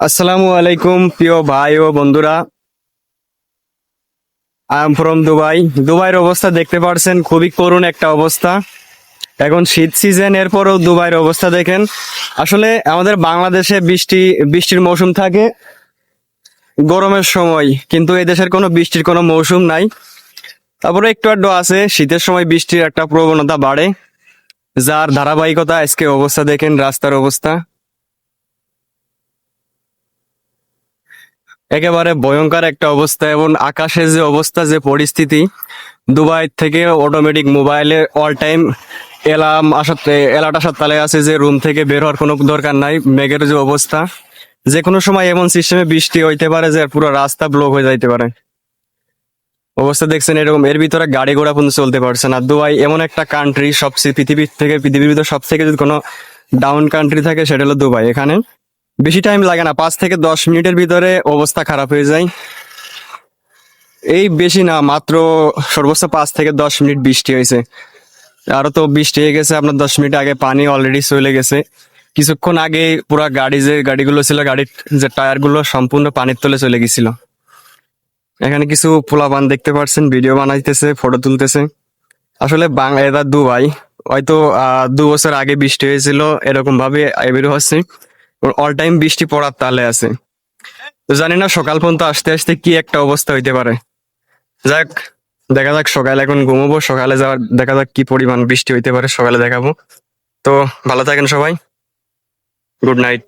আসসালামু আলাইকুম, প্রিয় ভাই ও বন্ধুরা। আই এম ফ্রম দুবাই দুবাইয়ের অবস্থা দেখতে পারছেন, খুবই করুণ একটা অবস্থা। এখন শীত সিজন এরপরও দুবাইয়ের অবস্থা দেখেন। আসলে আমাদের বাংলাদেশে বৃষ্টি, বৃষ্টির মৌসুম থাকে গরমের সময়, কিন্তু এই দেশের কোনো বৃষ্টির কোনো মৌসুম নাই। তারপরে একটু আড্ডু আছে, শীতের সময় বৃষ্টির একটা প্রবণতা বাড়ে। যার ধারাবাহিকতা আজকে অবস্থা দেখেন, রাস্তার অবস্থা। একেবারে ভয়ঙ্কর একটা অবস্থা এবং আকাশের যে অবস্থা, যে পরিস্থিতি, দুবাই থেকে অটোমেটিক মোবাইলে অল টাইম এলাম আসাতে এলার্ট আসার তালে আছে যে রুম থেকে বের হওয়ার কোনো দরকার নাই, মেঘের যে অবস্থা যে কোনো সময় এমন সিস্টেমে বৃষ্টি হইতে পারে যে পুরো রাস্তা ব্লক হয়ে যাইতে পারে। অবস্থা দেখছেন এরকম, এর ভিতরে গাড়ি ঘোড়া পর্যন্ত চলতে পারছে না। দুবাই এমন একটা কান্ট্রি সবচেয়ে পৃথিবীর থেকে, পৃথিবীর ভিতরে সব থেকে যদি কোনো ডাউন কান্ট্রি থাকে, সেটা হলো দুবাই। এখানে বেশি টাইম লাগে না পাঁচ থেকে দশ মিনিটের ভিতরে অবস্থা খারাপ হয়ে যায়। এই বেশি না মাত্র সর্বোচ্চ পাঁচ থেকে দশ মিনিট বৃষ্টি হয়েছে। আরও তো বৃষ্টি হয়ে গেছে আপনার দশ মিনিট আগে পানি অলরেডি চলে গেছে। কিছুক্ষণ আগে পুরো গাড়ি যে গাড়িগুলো ছিল গাড়ির যে টায়ারগুলো সম্পূর্ণ পানির তলে চলে গেছিল। এখানে কিছু পোলাপান দেখতে পাচ্ছেন ভিডিও বানাইতেছে ফটো তুলতেছে। আসলে বাংলা এটা দুবাই হয়তো আহ, দু বছর আগে বৃষ্টি হয়েছিল এরকম ভাবে এবারে হচ্ছে। অল টাইম বৃষ্টি পড়ার তালে আছে। তো জানি না সকাল পর্যন্ত আসতে আসতে কি একটা অবস্থা হইতে পারে। যাক, দেখা যাক সকালে এখন ঘুমোবো, সকালে যাওয়ার দেখা যাক কি পরিমাণ বৃষ্টি হইতে পারে, সকালে দেখাবো। তো ভালো থাকেন সবাই। Good night.